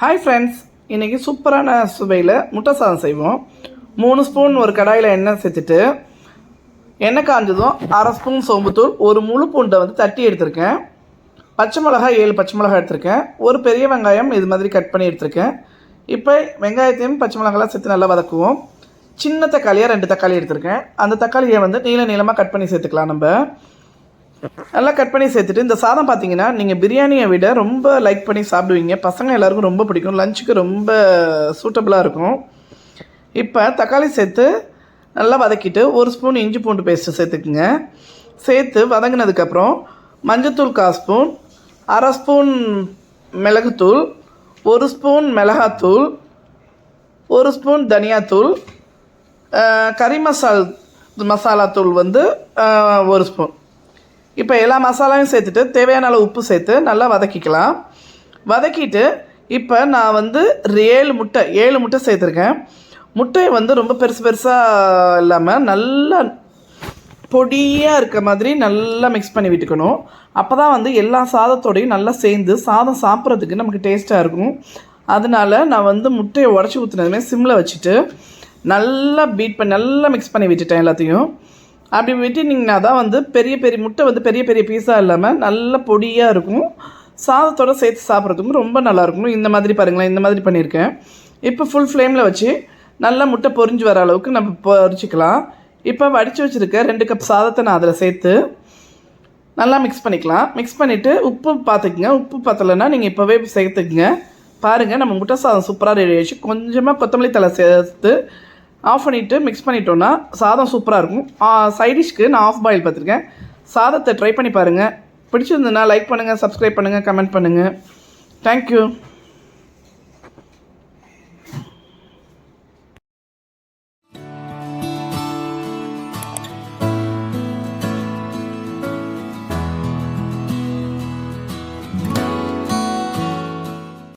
Hi friends இன்றைக்கி சூப்பரான சுவையில் முட்டை சாதம் செய்வோம். மூணு ஸ்பூன் ஒரு கடாயில் எண்ணெய் சேர்த்துட்டு எண்ணெய் காஞ்சதும் அரை ஸ்பூன் சோம்புத்தூள் ஒரு முழு பூண்டை வந்து தட்டி எடுத்திருக்கேன். பச்சை மிளகாய் ஏழு பச்சை மிளகாய் எடுத்திருக்கேன். ஒரு பெரிய வெங்காயம் இது மாதிரி கட் பண்ணி எடுத்திருக்கேன். இப்போ வெங்காயத்தையும் பச்சை மிளகாலாம் சேர்த்து நல்லா வதக்குவோம். சின்ன தக்காளியாக ரெண்டு தக்காளி எடுத்திருக்கேன். அந்த தக்காளியை வந்து நீள நீளமாக கட் பண்ணி சேர்த்துக்கலாம் நம்ம. நல்லா கட் பண்ணி சேர்த்துட்டு இந்த சாதம் பார்த்தீங்கன்னா நீங்கள் பிரியாணியை விட ரொம்ப லைக் பண்ணி சாப்பிடுவீங்க. பசங்க எல்லாருக்கும் ரொம்ப பிடிக்கும். லஞ்சுக்கு ரொம்ப சூட்டபுளாக இருக்கும். இப்போ தக்காளி சேர்த்து நல்லா வதக்கிட்டு ஒரு ஸ்பூன் இஞ்சி பூண்டு பேஸ்ட்டு சேர்த்துக்குங்க. சேர்த்து வதங்கினதுக்கப்புறம் மஞ்சத்தூள் கால் ஸ்பூன் அரை ஸ்பூன் மிளகுத்தூள் ஒரு ஸ்பூன் மிளகாத்தூள் ஒரு ஸ்பூன் தனியாத்தூள் கறி மசால் மசாலாத்தூள் வந்து ஒரு ஸ்பூன் இப்போ எல்லா மசாலாவையும் சேர்த்துட்டு தேவையான அளவு உப்பு சேர்த்து நல்லா வதக்கிக்கலாம். வதக்கிட்டு இப்போ நான் வந்து ஒரு ஏழு முட்டை ஏழு முட்டை சேர்த்துருக்கேன். முட்டையை வந்து ரொம்ப பெருசு பெருசாக இல்லாமல் நல்லா பொடியாக இருக்க மாதிரி நல்லா மிக்ஸ் பண்ணி விட்டுக்கணும். அப்போ தான் வந்து எல்லா சாதத்தோடையும் நல்லா சேர்ந்து சாதம் சாப்பிட்றதுக்கு நமக்கு டேஸ்ட்டாக இருக்கும். அதனால நான் வந்து முட்டையை உடச்சி ஊற்றுனதுமே சிம்மில் வச்சுட்டு நல்லா பீட் பண்ணி நல்லா மிக்ஸ் பண்ணி விட்டுட்டேன் எல்லாத்தையும். அப்படி விட்டுனீங்கன்னா தான் வந்து பெரிய பெரிய முட்டை வந்து பெரிய பெரிய பீஸாக இல்லாமல் நல்ல பொடியாக இருக்கும். சாதத்தோட சேர்த்து சாப்பிட்றதுக்கும் ரொம்ப நல்லாயிருக்கும் இந்த மாதிரி பாருங்களேன் இந்த மாதிரி பண்ணியிருக்கேன். இப்போ ஃபுல் ஃப்ளேமில் வச்சு நல்லா முட்டை பொரிஞ்சு வர அளவுக்கு நம்ம பொரிச்சிக்கலாம். இப்போ வடித்து வச்சுருக்க ரெண்டு கப் சாதத்தை நான் அதில் சேர்த்து நல்லா மிக்ஸ் பண்ணிக்கலாம். மிக்ஸ் பண்ணிவிட்டு உப்பு பார்த்துக்குங்க உப்பு பத்தலைன்னா நீங்கள் இப்போவே சேர்த்துக்குங்க. பாருங்கள் நம்ம முட்டை சாதம் சூப்பராக ரெடி ஆயிடுச்சு. கொஞ்சமாக கொத்தமல்லி தலை சேர்த்து ஆஃப் பண்ணிவிட்டு மிக்ஸ் பண்ணிட்டோன்னா சாதம் சூப்பராக இருக்கும். சைடிஷ்க்கு நான் ஆஃப் பாயில் பார்த்துருக்கேன். சாதத்தை ட்ரை பண்ணி பாருங்கள் பிடிச்சிருந்ததுன்னா லைக் பண்ணுங்கள் சப்ஸ்கிரைப் பண்ணுங்கள் கமெண்ட் பண்ணுங்கள் தேங்க்யூ